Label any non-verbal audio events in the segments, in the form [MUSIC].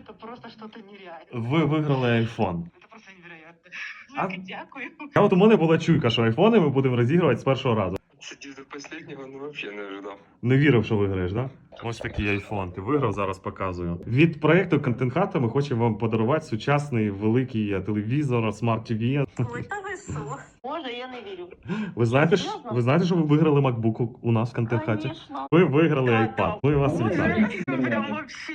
это просто что-то нереальное. Ви виграли iPhone. Это просто невероятно. А- дякую. А от у мене була чуйка, що айфони ми будемо розігрувати з першого разу. Сидів до последнего, ну вообще не ожидав. Не вірив, що виграєш. Да? Ось такий айфон. Ти виграв, зараз показую. Від проекту Content Hut ми хочемо вам подарувати сучасний великий е, телевізор, смарт TV. Ой, та ви що? Боже, я не вірю. Ви знаєте, ж- Серйозно? ви знаєте, що ви виграли MacBook у- у нас в Content Hut? Конечно. Ви виграли iPad. да. Ну вас вітаю. Прям вообще.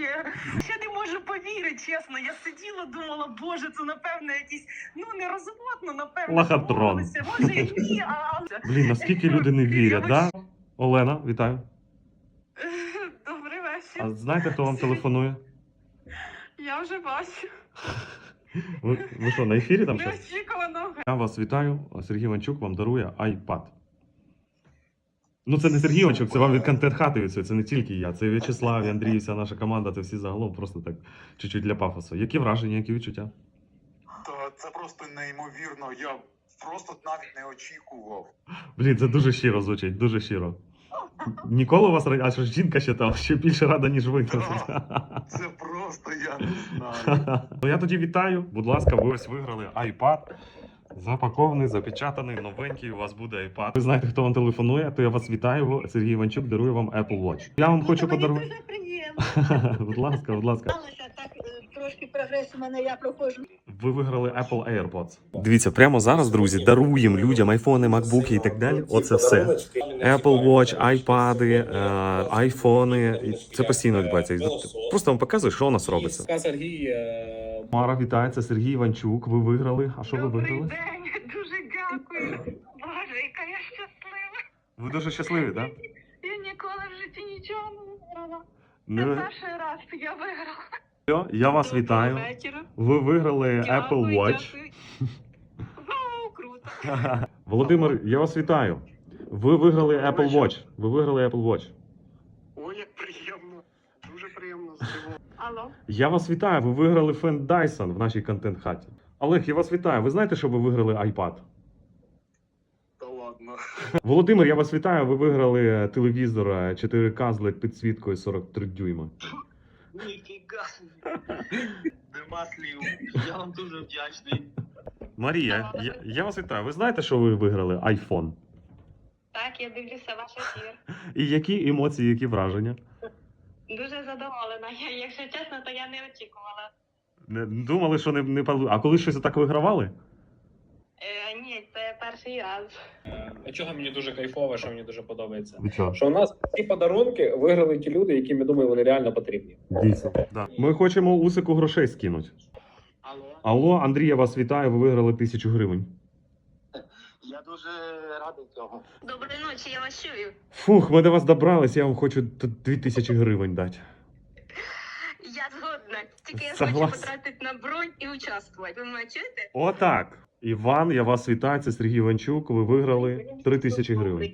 Я не можу повірити, чесно. Я сиділа, думала, боже, це напевно якийсь, ну не розводно, напевно. Лохотрон. Може і ні, а Блін, наскільки люди не вірять, да? Олена, вітаю. [LAUGHS] добрий вечір. А знаєте, хто вам телефонує? Я вже бачу. Ви, ви що, на ефірі там? Неочікувано. Я вас вітаю. Сергій Іванчук вам дарує iPad. Ну, це не Сергій Іванчук, це вам від контент хати від. Це не тільки я, це і В'ячеслав, і Андрій, вся наша команда, це всі загалом просто так чуть-чуть для пафосу. Які враження, які відчуття? Та це просто неймовірно. Я просто навіть не очікував. Блін, це дуже щиро звучить, дуже щиро. Ніколи у вас а що ж жінка ще там ще більше рада, ніж ви. Це просто я не знаю. [LAUGHS] Ну я тоді вітаю. Будь ласка, ви ось виграли iPad. Запакований, запечатаний, новенький. У вас буде iPad. Ви знаєте, хто вам телефонує, то я вас вітаю. Сергій Іванчук дарує вам Apple Watch. Я вам хочу подарувати. дуже приємно. [LAUGHS] Будь ласка, будь ласка. Сталося так е, трошки прогрес у мене, я проходжу. Ви виграли Apple AirPods. Дивіться, прямо зараз, друзі, даруємо людям айфони, макбуки і так далі. Оце все. Apple Watch, айпади, е, айфони. Це постійно відбувається. Просто вам показую, що у нас робиться. Сергій Мара, вітається, Сергій Іванчук. Ви виграли. А що ви Добрий виграли? день, дуже дякую. Боже, яка я щаслива. Ви дуже щасливі, так? Я ніколи в житті нічого не виграла. Це перший раз я виграла. Все, Я вас вітаю. вечора. Ви виграли Apple Дякую, Watch. дякую. Вау, круто. [LAUGHS] Володимир, я вас вітаю. Ви виграли Apple Watch. Ви виграли Apple Watch. Ой, як приємно. Алло. Я вас вітаю. Ви виграли фен Dyson в нашій контент хаті. Олег, я вас вітаю. Ви знаєте, що ви виграли iPad? Та ладно. Володимир, я вас вітаю. Ви виграли е, телевізор е, 4К з LED підсвіткою 43 дюйма. Ніфіга. Нема слів. Я вам дуже вдячний. Марія, я, я вас вітаю. Ви знаєте, що ви виграли iPhone? Так, я дивлюся ваш ефір. І які емоції, які враження? Дуже задоволена. Я, якщо чесно, то я не очікувала. Не думали, що не, не пал- А коли щось так вигравали? Е, ні, це перший раз. е, чого мені дуже кайфово, що мені дуже подобається. Від чого? Що у нас ці подарунки виграли ті люди, яким я думаю, вони реально потрібні. Дійсно. Да. Ми хочемо усику грошей скинути. Алло, Алло, Андрій, я вас вітаю. Ви виграли тисячу гривень. Я дуже радий цього. Доброї ночі, я вас чую. Фух, ми до вас добрались, я вам хочу дві тисячі гривень дати. Я згодна. Тільки я Согласен. хочу потратити на бронь і участвувати. Ви мене чуєте? Отак. Іван, я вас вітаю. Це Сергій Іванчук. Ви виграли три тисячі гривень.